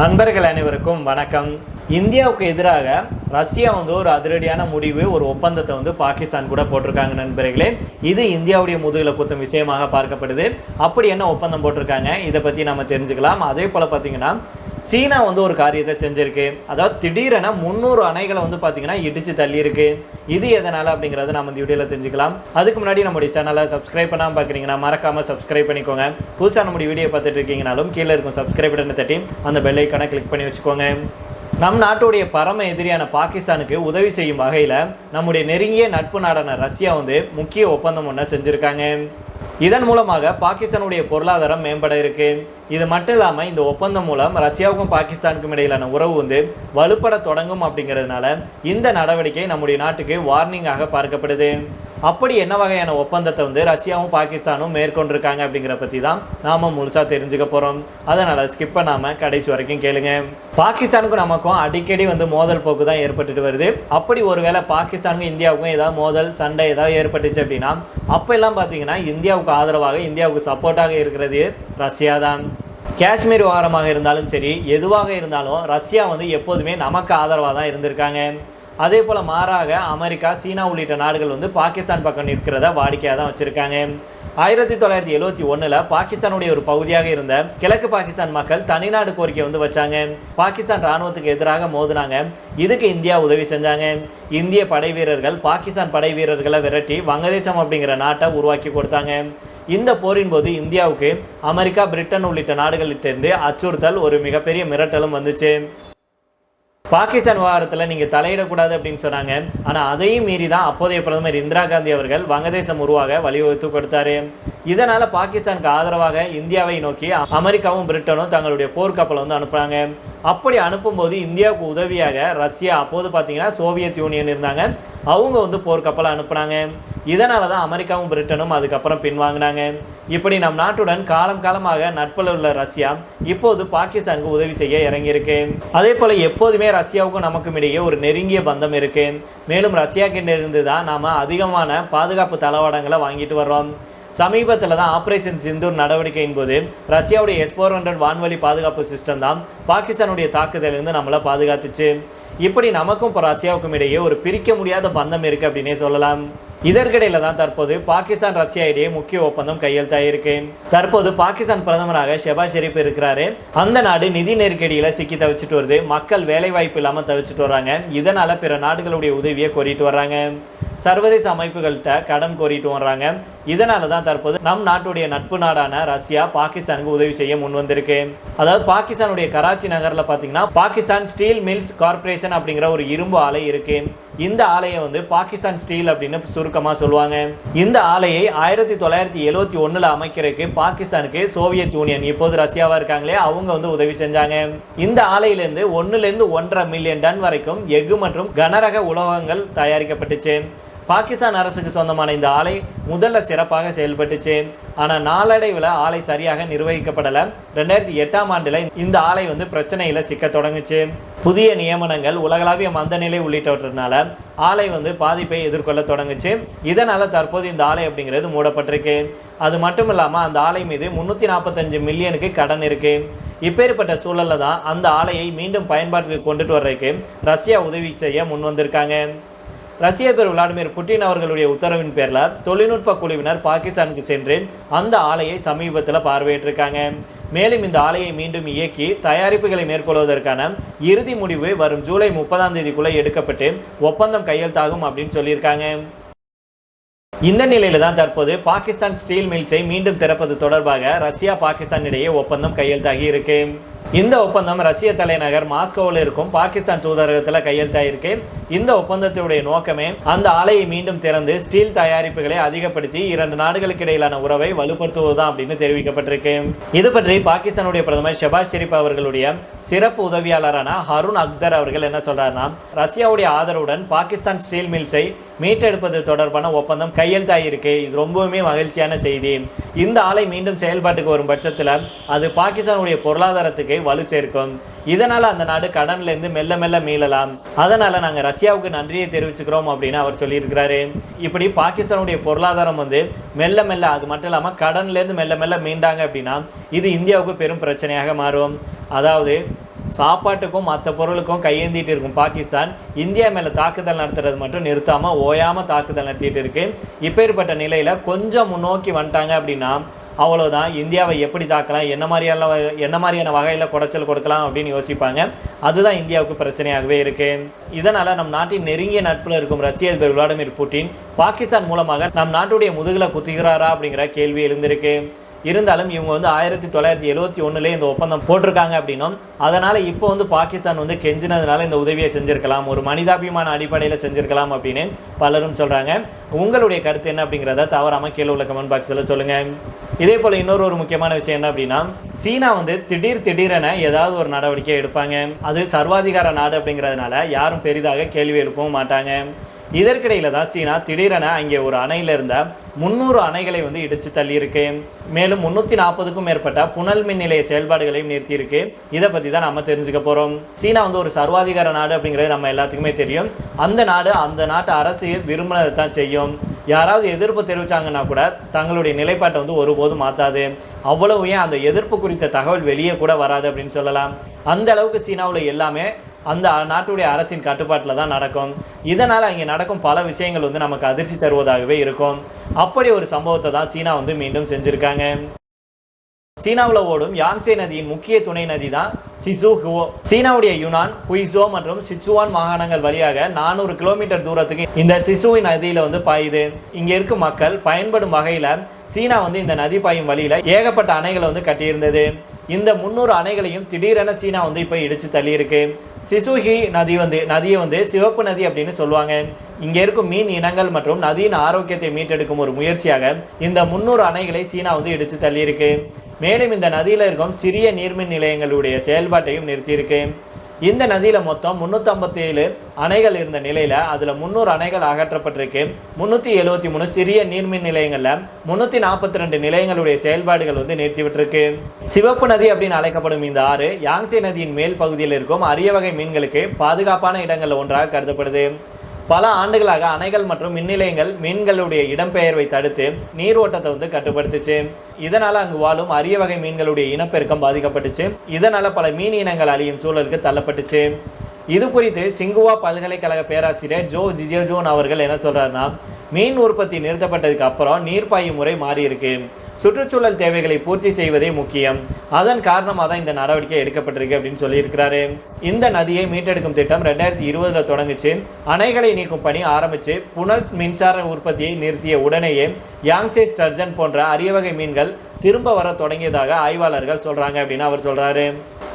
நண்பர்கள் அனைவருக்கும் வணக்கம். இந்தியாவுக்கு எதிராக ரஷ்யா வந்து ஒரு அதிரடியான முடிவு ஒரு ஒப்பந்தத்தை வந்து பாகிஸ்தான் கூட போட்டிருக்காங்க நண்பர்களே. இது இந்தியாவுடைய முதுகில் குத்தும் விஷயமாக பார்க்கப்படுது. அப்படி என்ன ஒப்பந்தம் போட்டிருக்காங்க இதை பற்றி நம்ம தெரிஞ்சுக்கலாம். அதே போல் பார்த்தீங்கன்னா சீனா வந்து ஒரு காரியத்தை செஞ்சுருக்கு. அதாவது திடீரென முந்நூறு அணைகளை வந்து பார்த்தீங்கன்னா இடிச்சு தள்ளியிருக்கு. இது எதனால் அப்படிங்கிறத நம்ம இந்த வீடியோவில் தெரிஞ்சுக்கலாம். அதுக்கு முன்னாடி நம்முடைய சேனலை சப்ஸ்கிரைப் பண்ணாமல் பார்க்குறீங்கன்னா மறக்காமல் சப்ஸ்கிரைப் பண்ணிக்கோங்க. புதுசாக நம்முடைய வீடியோ பார்த்துட்டு இருக்கீங்கனாலும் கீழே இருக்கும் சப்ஸ்கிரைப் பட்டனை தட்டி அந்த பெல்லைக்கான கிளிக் பண்ணி வச்சுக்கோங்க. நம் நாட்டுடைய பரம எதிரியான பாகிஸ்தானுக்கு உதவி செய்யும் வகையில் நம்முடைய நெருங்கிய நட்பு நாடான ரஷ்யா வந்து முக்கிய ஒப்பந்தம் ஒன்று செஞ்சுருக்காங்க. இதன் மூலமாக பாகிஸ்தானுடைய பொருளாதாரம் மேம்பட இருக்கு. இது மட்டும் இல்லாமல் இந்த ஒப்பந்தம் மூலம் ரஷ்யாவுக்கும் பாகிஸ்தானுக்கும் இடையிலான உறவு வந்து வலுப்பட தொடங்கும் அப்படிங்கிறதுனால இந்த நடவடிக்கை நம்முடைய நாட்டுக்கு வார்னிங்காக பார்க்கப்படுது. அப்படி என்ன வகையான ஒப்பந்தத்தை வந்து ரஷ்யாவும் பாகிஸ்தானும் மேற்கொண்டிருக்காங்க அப்படிங்கிற பற்றி தான் நாம முழுசாக தெரிஞ்சுக்க போகிறோம் அதனால் ஸ்கிப் பண்ணாமல் கடைசி வரைக்கும் கேளுங்க. பாகிஸ்தானுக்கும் நமக்கும் அடிக்கடி வந்து மோதல் போக்கு தான் ஏற்பட்டுட்டு வருது. அப்படி ஒருவேளை பாகிஸ்தானுக்கும் இந்தியாவுக்கும் ஏதாவது மோதல் சண்டை ஏதாவது ஏற்பட்டுச்சு அப்படின்னா அப்போல்லாம் பார்த்தீங்கன்னா இந்தியாவுக்கு ஆதரவாக இந்தியாவுக்கு சப்போர்ட்டாக இருக்கிறது ரஷ்யா தான். காஷ்மீர் விவகாரமாக இருந்தாலும் சரி எதுவாக இருந்தாலும் ரஷ்யா வந்து எப்போதுமே நமக்கு ஆதரவாக தான் இருந்திருக்காங்க. அதே போல் மாறாக அமெரிக்கா சீனா உள்ளிட்ட நாடுகள் வந்து பாகிஸ்தான் பக்கம் நிற்கிறத வாடிக்கையாக தான் வச்சுருக்காங்க. ஆயிரத்தி தொள்ளாயிரத்தி எழுவத்தி ஒன்றில் பாகிஸ்தானுடைய ஒரு பகுதியாக இருந்த கிழக்கு பாகிஸ்தான் மக்கள் தனிநாடு கோரிக்கை வந்து வச்சாங்க. பாகிஸ்தான் ராணுவத்துக்கு எதிராக மோதினாங்க. இதுக்கு இந்தியா உதவி செஞ்சாங்க. இந்திய படை வீரர்கள் பாகிஸ்தான் படை வீரர்களை விரட்டி வங்கதேசம் அப்படிங்கிற நாட்டை உருவாக்கி கொடுத்தாங்க. இந்த போரின் போது இந்தியாவுக்கு அமெரிக்கா பிரிட்டன் உள்ளிட்ட நாடுகளிட்டிருந்து அச்சுறுத்தல் ஒரு மிகப்பெரிய மிரட்டலும் வந்துச்சு. பாகிஸ்தான் விவகாரத்தில் நீங்கள் தலையிடக்கூடாது அப்படின்னு சொன்னாங்க. ஆனால் அதையும் மீறி தான் அப்போதைய பிரதமர் இந்திரா காந்தி அவர்கள் வங்கதேசம் உருவாக வழிவகுத்து கொடுத்தாரு. இதனால் பாகிஸ்தானுக்கு ஆதரவாக இந்தியாவை நோக்கி அமெரிக்காவும் பிரிட்டனும் தங்களுடைய போர்க்கப்பலை வந்து அனுப்புகிறாங்க அப்படி அனுப்பும்போது இந்தியாவுக்கு உதவியாக ரஷ்யா அப்போது பார்த்தீங்கன்னா சோவியத் யூனியன் இருந்தாங்க. அவங்க வந்து போர்க்கப்பலை அனுப்புனாங்க. இதனால தான் அமெரிக்காவும் பிரிட்டனும் அதுக்கப்புறம் பின்வாங்கினாங்க. இப்படி நம் நாட்டுடன் காலம் காலமாக நட்பில் உள்ள ரஷ்யா இப்போது பாகிஸ்தானுக்கு உதவி செய்ய இறங்கியிருக்கு. அதே போல் எப்போதுமே ரஷ்யாவுக்கும் நமக்கும் இடையே ஒரு நெருங்கிய பந்தம் இருக்குது மேலும் ரஷ்யா கிட்ட இருந்து தான் நாம் அதிகமான பாதுகாப்பு தளவாடங்களை வாங்கிட்டு வர்றோம். சமீபத்தில் தான் ஆப்ரேஷன் சிந்தூர் நடவடிக்கையின் போது ரஷ்யாவுடைய எஸ் ஃபோர் ஹண்ட்ரட் வான்வழி பாதுகாப்பு சிஸ்டம் தான் பாகிஸ்தானுடைய தாக்குதலிருந்து நம்மளை பாதுகாத்துச்சு. இப்படி நமக்கும் இப்போ ரஷ்யாவுக்கும் இடையே ஒரு பிரிக்க முடியாத பந்தம் இருக்குது அப்படின்னே சொல்லலாம். இதற்கிடையில தான் தற்போது பாகிஸ்தான் ரஷ்யா இடையே முக்கிய ஒப்பந்தம் கையெழுத்தாயிருக்கு. தற்போது பாகிஸ்தான் பிரதமராக ஷெபாஸ் ஷெரீப் இருக்கிறாரு. அந்த நாடு நிதி நெருக்கடியில சிக்கி தவிச்சிட்டு வருது. மக்கள் வேலை வாய்ப்பு இல்லாம தவிச்சிட்டு வர்றாங்க. இதனால பிற நாடுகளுடைய உதவியை கோரிட்டு வர்றாங்க. சர்வதேச அமைப்புகள்கிட்ட கடன் கோரிட்டு வர்றாங்க. இதனால தான் தற்போது நம் நாட்டுடைய நட்பு நாடான ரஷ்யா பாகிஸ்தானுக்கு உதவி செய்ய முன் வந்திருக்கு. அதாவது பாகிஸ்தானுடைய கராச்சி நகரில் பார்த்தீங்கன்னா பாகிஸ்தான் ஸ்டீல் மில்ஸ் கார்ப்பரேஷன் அப்படிங்கிற ஒரு இரும்பு ஆலை இருக்கு. இந்த ஆலையை வந்து பாகிஸ்தான் ஸ்டீல் அப்படின்னு சுருக்கமாக சொல்லுவாங்க. இந்த ஆலையை ஆயிரத்தி தொள்ளாயிரத்தி எழுவத்தி ஒன்றில் அமைக்கிறதுக்கு பாகிஸ்தானுக்கு சோவியத் யூனியன் இப்போது ரஷ்யாவாக இருக்காங்களே அவங்க வந்து உதவி செஞ்சாங்க. இந்த ஆலையிலேருந்து ஒன்றுலேருந்து ஒன்றரை மில்லியன் டன் வரைக்கும் எஃகு மற்றும் கனரக உலோகங்கள் தயாரிக்கப்பட்டுச்சு. பாகிஸ்தான் அரசுக்கு சொந்தமான இந்த ஆலை முதல்ல சிறப்பாக செயல்பட்டுச்சு. ஆனால் நாளடைவில் ஆலை சரியாக நிர்வகிக்கப்படலை. ரெண்டாயிரத்தி எட்டாம் ஆண்டில் இந்த ஆலை வந்து பிரச்சனையில் சிக்க தொடங்குச்சு. புதிய நியமனங்கள் உலகளாவிய மந்தநிலை உள்ளிட்டவற்றினால ஆலை வந்து பாதிப்பை எதிர்கொள்ள தொடங்குச்சு. இதனால் தற்போது இந்த ஆலை அப்படிங்கிறது மூடப்பட்டிருக்கு. அது மட்டும் இல்லாமல் அந்த ஆலை மீது முந்நூற்றி நாற்பத்தஞ்சு மில்லியனுக்கு கடன் இருக்குது இப்பேற்பட்ட சூழலில் தான் அந்த ஆலையை மீண்டும் பயன்பாட்டுக்கு கொண்டுட்டு வர்றதுக்கு ரஷ்யா உதவி செய்ய முன் வந்திருக்காங்க ரஷ்ய அதிபர் விளாடிமிர் புட்டின் அவர்களுடைய உத்தரவின் பேரில் தொழில்நுட்ப குழுவினர் பாகிஸ்தானுக்கு சென்று அந்த ஆலையை சமீபத்தில் பார்வையிட்டிருக்காங்க. மேலும் இந்த ஆலையை மீண்டும் இயக்கி தயாரிப்புகளை மேற்கொள்வதற்கான இறுதி முடிவு வரும் ஜூலை முப்பதாம் தேதிக்குள்ளே எடுக்கப்பட்டு ஒப்பந்தம் கையெழுத்தாகும் அப்படின்னு சொல்லியிருக்காங்க. இந்த நிலையில தான் தற்போது பாகிஸ்தான் ஸ்டீல் மில்ஸை மீண்டும் திறப்பது தொடர்பாக ரஷ்யா பாகிஸ்தான் இடையே ஒப்பந்தம் கையெழுத்தாகி இருக்கு. இந்த ஒப்பந்தம் ரஷ்ய தலைநகர் மாஸ்கோவில் இருக்கும் பாகிஸ்தான் தூதரகத்தில் கையெழுத்தாயிருக்கு. இந்த ஒப்பந்தத்தினுடைய நோக்கமே அந்த ஆலையை மீண்டும் திறந்து ஸ்டீல் தயாரிப்புகளை அதிகப்படுத்தி இரண்டு நாடுகளுக்கு இடையிலான உறவை வலுப்படுத்துவதுதான் அப்படின்னு தெரிவிக்கப்பட்டிருக்கு. இது பற்றி பாகிஸ்தானுடைய பிரதமர் ஷெபாஸ் ஷெரீப் அவர்களுடைய சிறப்பு உதவியாளரான ஹருண் அக்தர் அவர்கள் என்ன சொல்றாருன்னா ரஷ்யாவுடைய ஆதரவுடன் பாகிஸ்தான் ஸ்டீல் மில்ஸை மீட்டெடுப்பது தொடர்பான ஒப்பந்தம் கையெழுத்தாயிருக்கு. இது ரொம்பவுமே மகிழ்ச்சியான செய்தி. இந்த ஆலை மீண்டும் செயல்பாட்டுக்கு வரும் பட்சத்தில் அது பாகிஸ்தானுடைய பொருளாதாரத்துக்கு வலு சேர்க்கும். இதனால அந்த நாடு கடன்ல இருந்து மெல்ல மெல்ல மீளலாம். அதனால நாங்க ரஷ்யாவுக்கு நன்றியை தெரிவிச்சுக்கிறோம் அப்படின்னு அவர் சொல்லியிருக்கிறாரு. இப்படி பாகிஸ்தானுடைய பொருளாதாரம் வந்து மெல்ல மெல்ல அது மட்டும் இல்லாமல் கடன்ல இருந்து மெல்ல மெல்ல மீண்டாங்க அப்படின்னா இது இந்தியாவுக்கு பெரும் பிரச்சனையாக மாறும். அதாவது சாப்பாட்டுக்கும் மற்ற பொருளுக்கும் கையேந்திட்டு இருக்கும் பாகிஸ்தான் இந்தியா மேலே தாக்குதல் நடத்துறது மட்டும் நிறுத்தாமல் ஓயாமல் தாக்குதல் நடத்திட்டு இருக்கு. இப்பேற்பட்ட நிலையில் கொஞ்சம் முன்னோக்கி வந்துட்டாங்க அப்படின்னா அவ்வளோதான் இந்தியாவை எப்படி தாக்கலாம்? என்ன மாதிரியான வ- என்ன மாதிரியான வகையில் குடைச்சல் கொடுக்கலாம் அப்படின்னு யோசிப்பாங்க. அதுதான் இந்தியாவுக்கு பிரச்சனையாகவே இருக்குது இதனால் நம் நாட்டின் நெருங்கிய நட்பில் இருக்கும் ரஷ்ய அதிபர் விளாடிமிர் புட்டின் பாகிஸ்தான் மூலமாக நம் நாட்டுடைய முதுகில் குத்துகிறாரா அப்படிங்கிற கேள்வி எழுந்திருக்கு. இருந்தாலும் இவங்க வந்து ஆயிரத்தி தொள்ளாயிரத்தி எழுபத்தி ஒன்றுலேயே இந்த ஒப்பந்தம் போட்டிருக்காங்க அப்படின்னும். அதனால் இப்போ வந்து பாகிஸ்தான் வந்து கெஞ்சினதுனால இந்த உதவியை செஞ்சிருக்கலாம் ஒரு மனிதாபிமான அடிப்படையில் செஞ்சுருக்கலாம் அப்படின்னு பலரும் சொல்கிறாங்க உங்களுடைய கருத்து என்ன அப்படிங்கிறத தவறாமல் கீழே உள்ள கமெண்ட் பாக்ஸில் சொல்லுங்கள் இதே போல் இன்னொரு ஒரு முக்கியமான விஷயம் என்ன அப்படின்னா சீனா வந்து திடீர் திடீரென ஏதாவது ஒரு நடவடிக்கை எடுப்பாங்க. அது சர்வாதிகார நாடு அப்படிங்கிறதுனால யாரும் பெரிதாக கேள்வி எழுப்பவும் மாட்டாங்க. இதற்கிடையில் தான் சீனா திடீரென அங்கே ஒரு அணையில் இருந்த முந்நூறு அணைகளை வந்து இடிச்சு தள்ளியிருக்கு. மேலும் முந்நூற்றி நாற்பதுக்கும் மேற்பட்ட புனல் மின் நிலைய செயல்பாடுகளையும் நிறுத்தியிருக்கு. இதை பற்றி தான் நம்ம தெரிஞ்சுக்க போகிறோம் சீனா வந்து ஒரு சர்வாதிகார நாடு அப்படிங்கிறது நம்ம எல்லாத்துக்குமே தெரியும். அந்த நாடு அந்த நாட்டு அரசு விரும்பினதை தான் செய்யும். யாராவது எதிர்ப்பு தெரிவித்தாங்கன்னா கூட தங்களுடைய நிலைப்பாட்டை வந்து ஒருபோதும் மாற்றாது அவ்வளவு ஏன் அந்த எதிர்ப்பு குறித்த தகவல் வெளியே கூட வராது அப்படின்னு சொல்லலாம். அந்த அளவுக்கு சீனாவில் எல்லாமே அந்த நாட்டுடைய அரசின் கட்டுப்பாட்டில் தான் நடக்கும். இதனால் அங்கே நடக்கும் பல விஷயங்கள் வந்து நமக்கு அதிர்ச்சி தருவதாகவே இருக்கும். அப்படி ஒரு சம்பவத்தை தான் சீனா வந்து மீண்டும் செஞ்சுருக்காங்க. சீனாவில் ஓடும் யாங்சே நதியின் முக்கிய துணை நதி தான் சிசு ஹுவோ. சீனாவுடைய யுனான் ஹுய்சோ மற்றும் சிச்சுவான் மாகாணங்கள் வழியாக நானூறு கிலோமீட்டர் தூரத்துக்கு இந்த சிசுவின் நதியில் வந்து பாயுது. இங்கே இருக்கும் மக்கள் பயன்படும் வகையில் சீனா வந்து இந்த நதி பாயும் வழியில் ஏகப்பட்ட அணைகளை வந்து கட்டியிருந்தது. இந்த முந்நூறு அணைகளையும் திடீரென சீனா வந்து இப்போ இடித்து தள்ளியிருக்கு. சிசுஹி நதி வந்து நதியை வந்து சிவப்பு நதி அப்படின்னு சொல்லுவாங்க. இங்கே இருக்கும் மீன் இனங்கள் மற்றும் நதியின் ஆரோக்கியத்தை மீட்டெடுக்கும் ஒரு முயற்சியாக இந்த முந்நூறு அணைகளை சீனா வந்து இடித்து தள்ளியிருக்கு. மேலும் இந்த நதியில் இருக்கும் சிறிய நீர்மின் நிலையங்களுடைய செயல்பாட்டையும் நிறுத்தியிருக்கு. இந்த நதியில் மொத்தம் 357 ஏழு அணைகள் இருந்த நிலையில் அதில் முந்நூறு அணைகள் அகற்றப்பட்டிருக்கு. முந்நூற்றி எழுவத்தி மூணு சிறிய நீர்மின் நிலையங்களில் முந்நூற்றி நாற்பத்தி ரெண்டு நிலையங்களுடைய செயல்பாடுகள் வந்து நிறுத்திவிட்டிருக்கு. சிவப்பு நதி அப்படின்னு அழைக்கப்படும் இந்த ஆறு யாங்சே நதியின் மேல் பகுதியில் இருக்கும் அரிய வகை மீன்களுக்கு பாதுகாப்பான இடங்களில் ஒன்றாக கருதப்படுது. பல ஆண்டுகளாக அணைகள் மற்றும் மின்நிலையங்கள் மீன்களுடைய இடம்பெயர்வை தடுத்து நீர் ஓட்டத்தை வந்து கட்டுப்படுத்துச்சு. இதனால் அங்கு வாழும் அரிய வகை மீன்களுடைய இனப்பெருக்கம் பாதிக்கப்பட்டுச்சு. இதனால் பல மீன் இனங்கள் அழியும் சூழலுக்கு தள்ளப்பட்டுச்சு. இது குறித்து சிங்குவா பல்கலைக்கழக பேராசிரியர் ஜோ ஜிஜோஜோன் அவர்கள் என்ன சொல்கிறாருன்னா மீன் உற்பத்தி நிறுத்தப்பட்டதுக்கு அப்புறம் நீர்ப்பாயும் முறை மாறியிருக்கு. சுற்றுச்சூழல் தேவைகளை பூர்த்தி செய்வதே முக்கியம். அதன் காரணமாக தான் இந்த நடவடிக்கை எடுக்கப்பட்டிருக்கு அப்படின்னு சொல்லியிருக்கிறாரு. இந்த நதியை மீட்டெடுக்கும் திட்டம் ரெண்டாயிரத்தி இருபதில் தொடங்குச்சு. அணைகளை நீக்கும் பணி ஆரம்பித்து புனல் மின்சார உற்பத்தியை நிறுத்திய உடனேயே யாங்சே ஸ்டர்ஜன் போன்ற அரிய வகை மீன்கள் திரும்ப வர தொடங்கியதாக ஆய்வாளர்கள் சொல்கிறாங்க அப்படின்னு அவர் சொல்கிறாரு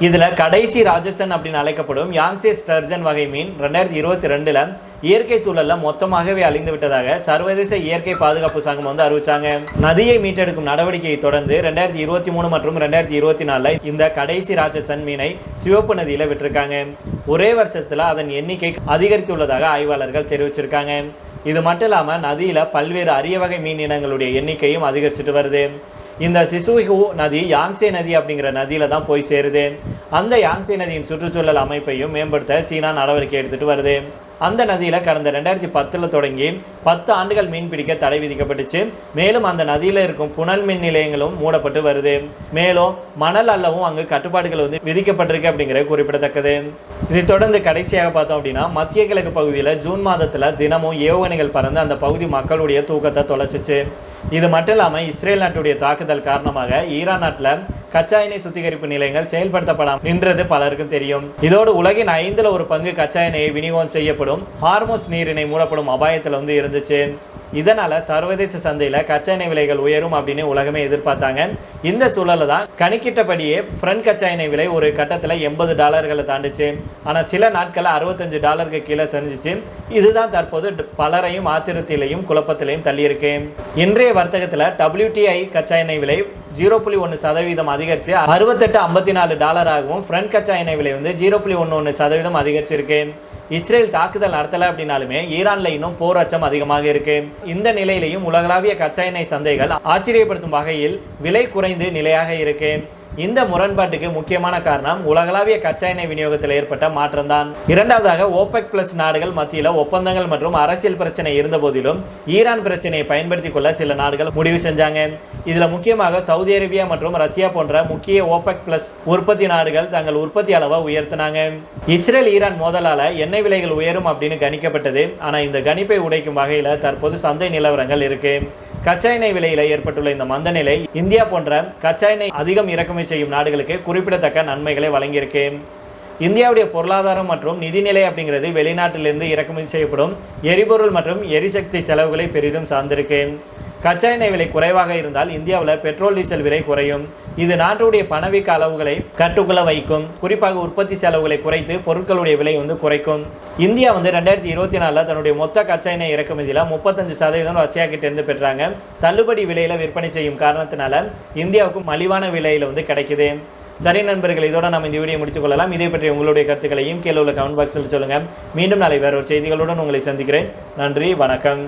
இதில் கடைசி ராஜசன் அப்படின்னு அழைக்கப்படும் யாங்சே ஸ்டர்ஜன் வகை மீன் ரெண்டாயிரத்தி இருபத்தி ரெண்டில் இயற்கை சூழலில் மொத்தமாகவே அழிந்து விட்டதாக சர்வதேச இயற்கை பாதுகாப்பு சங்கம் வந்து அறிவிச்சாங்க. நதியை மீட்டெடுக்கும் நடவடிக்கையை தொடர்ந்து ரெண்டாயிரத்தி இருபத்தி மூணு மற்றும் ரெண்டாயிரத்தி இருபத்தி நாலில் இந்த கடைசி ராட்சசன் மீனை சிவப்பு நதியில் விட்டுருக்காங்க. ஒரே வருஷத்தில் அதன் எண்ணிக்கை அதிகரித்துள்ளதாக ஆய்வாளர்கள் தெரிவிச்சிருக்காங்க. இது மட்டும் இல்லாமல் நதியில் பல்வேறு அரிய வகை மீன் இனங்களுடைய எண்ணிக்கையும் அதிகரிச்சுட்டு வருது. இந்த சிசுஹு நதி யாங்சே நதி அப்படிங்கிற நதியில் தான் போய் சேருது. அந்த யாங்சே நதியின் சுற்றுச்சூழல் அமைப்பையும் மேம்படுத்த சீனா நடவடிக்கை எடுத்துகிட்டு வருது. அந்த நதியில் கடந்த ரெண்டாயிரத்தி பத்தில் தொடங்கி பத்து ஆண்டுகள் மீன் பிடிக்க தடை விதிக்கப்பட்டுச்சு. மேலும் அந்த நதியில் இருக்கும் புனல் மின் நிலையங்களும் மூடப்பட்டு வருது. மேலும் மணல் அல்லவும் அங்கு கட்டுப்பாடுகள் வந்து விதிக்கப்பட்டிருக்கு அப்படிங்கிறது குறிப்பிடத்தக்கது. இதைத் தொடர்ந்து கடைசியாக பார்த்தோம் அப்படின்னா மத்திய கிழக்கு பகுதியில் ஜூன் மாதத்தில் தினமும் ஏவுகணைகள் பறந்து அந்த பகுதி மக்களுடைய தூக்கத்தை தொலைச்சிச்சு. இது மட்டும் இல்லாமல் இஸ்ரேல் நாட்டுடைய தாக்குதல் காரணமாக ஈரான் நாட்டில் கச்சா எண்ணெய் சுத்திகரிப்பு நிலையங்கள் செயல்படுத்தப்படாமல் நின்றது பலருக்கும் தெரியும். இதோடு உலகின் ஐந்துல ஒரு பங்கு கச்சா எண்ணெயை விநியோகம் செய்யப்படும் ஹார்மோஸ் நீரினை மூடப்படும் அபாயத்தில் வந்து இருந்துச்சு. இதனால் சர்வதேச சந்தையில் கச்சா எண்ணெய் விலைகள் உயரும் அப்படின்னு உலகமே எதிர்பார்த்தாங்க. இந்த சூழலில் தான் கணிக்கிட்டபடியே ஃப்ரண்ட் கச்சா எண்ணெய் விலை ஒரு கட்டத்தில் எண்பது டாலர்களை தாண்டுச்சு. ஆனால் சில நாட்களில் அறுபத்தஞ்சு டாலருக்கு கீழே செஞ்சிச்சு இதுதான் தற்போது பலரையும் ஆச்சரியத்திலையும் குழப்பத்திலையும் தள்ளியிருக்கு. இன்றைய வர்த்தகத்தில் டபிள்யூடிஐ கச்சா எண்ணெய் விலை ஜீரோ புள்ளி ஒன்று சதவீதம் அதிகரித்து அறுபத்தெட்டு ஐம்பத்தி நாலு டாலராகவும் ஃப்ரண்ட் கச்சா எண்ணெய் விலை வந்து ஜீரோ புள்ளி ஒன்று ஒன்று சதவீதம் அதிகரிச்சிருக்கு. இஸ்ரேல் தாக்குதல் நடத்தலை அப்படின்னாலுமே ஈரானில் இன்னும் போர் அச்சம் அதிகமாக இருக்கு. இந்த நிலையிலையும் உலகளாவிய கச்சா எண்ணெய் சந்தைகள் ஆச்சரியப்படுத்தும் வகையில் விலை குறைந்து நிலையாக இருக்கு. இந்த முரண்பாட்டுக்கு முக்கியமான காரணம் உலகளாவிய கச்சா எண்ணெய் விநியோகத்தில் ஏற்பட்ட மாற்றம்தான். இரண்டாவதாக ஓபெக் பிளஸ் நாடுகள் மத்தியில் ஒப்பந்தங்கள் மற்றும் அரசியல் பிரச்சனை இருந்த போதிலும் ஈரான் பிரச்சனையை பயன்படுத்திக் கொள்ள சில நாடுகள் முடிவு செஞ்சாங்க. இதில் முக்கியமாக சவுதி அரேபியா மற்றும் ரஷ்யா போன்ற முக்கிய ஓபெக் பிளஸ் உற்பத்தி நாடுகள் தங்கள் உற்பத்தி அளவை உயர்த்தினாங்க. இஸ்ரேல் ஈரான் மோதலால் எண்ணெய் விலைகள் உயரும் அப்படின்னு கணிக்கப்பட்டது. ஆனால் இந்த கணிப்பை உடைக்கும் வகையில் தற்போது சந்தை நிலவரங்கள் இருக்குது கச்சா எண்ணெய் விலையில் ஏற்பட்டுள்ள இந்த மந்த நிலை இந்தியா போன்ற கச்சா எண்ணெய் அதிகம் இறக்குமதி செய்யும் நாடுகளுக்கு குறிப்பிடத்தக்க நன்மைகளை வழங்கியிருக்கு. இந்தியாவுடைய பொருளாதாரம் மற்றும் நிதிநிலை அப்படிங்கிறது வெளிநாட்டிலிருந்து இறக்குமதி செய்யப்படும் எரிபொருள் மற்றும் எரிசக்தி செலவுகளை பெரிதும் சார்ந்திருக்கு. கச்சா எண்ணெய் விலை குறைவாக இருந்தால் இந்தியாவில் பெட்ரோல் டீசல் விலை குறையும். இது நாட்டுடைய பணவீக்க அளவுகளை கட்டுக்குள்ள வைக்கும். குறிப்பாக உற்பத்தி செலவுகளை குறைத்து பொருட்களுடைய விலை வந்து குறைக்கும். இந்தியா வந்து ரெண்டாயிரத்தி இருபத்தி நாலில் தன்னுடைய மொத்த கச்சா எண்ணெய் இறக்குமதியில் முப்பத்தஞ்சு சதவீதம் ரஷ்யா கிட்ட இருந்து பெற்றாங்க. தள்ளுபடி விலையில் விற்பனை செய்யும் காரணத்தினால இந்தியாவுக்கு மலிவான விலையில் வந்து கிடைக்குது. சரி நண்பர்கள் இதோட நம்ம இந்த வீடியோ முடித்துக்கொள்ளலாம் இதை பற்றி உங்களுடைய கருத்துக்களையும் கீழே உள்ள கமெண்ட் பாக்ஸில் சொல்லுங்கள் மீண்டும் நாளை வேற ஒரு செய்திகளுடன் உங்களை சந்திக்கிறேன். நன்றி வணக்கம்.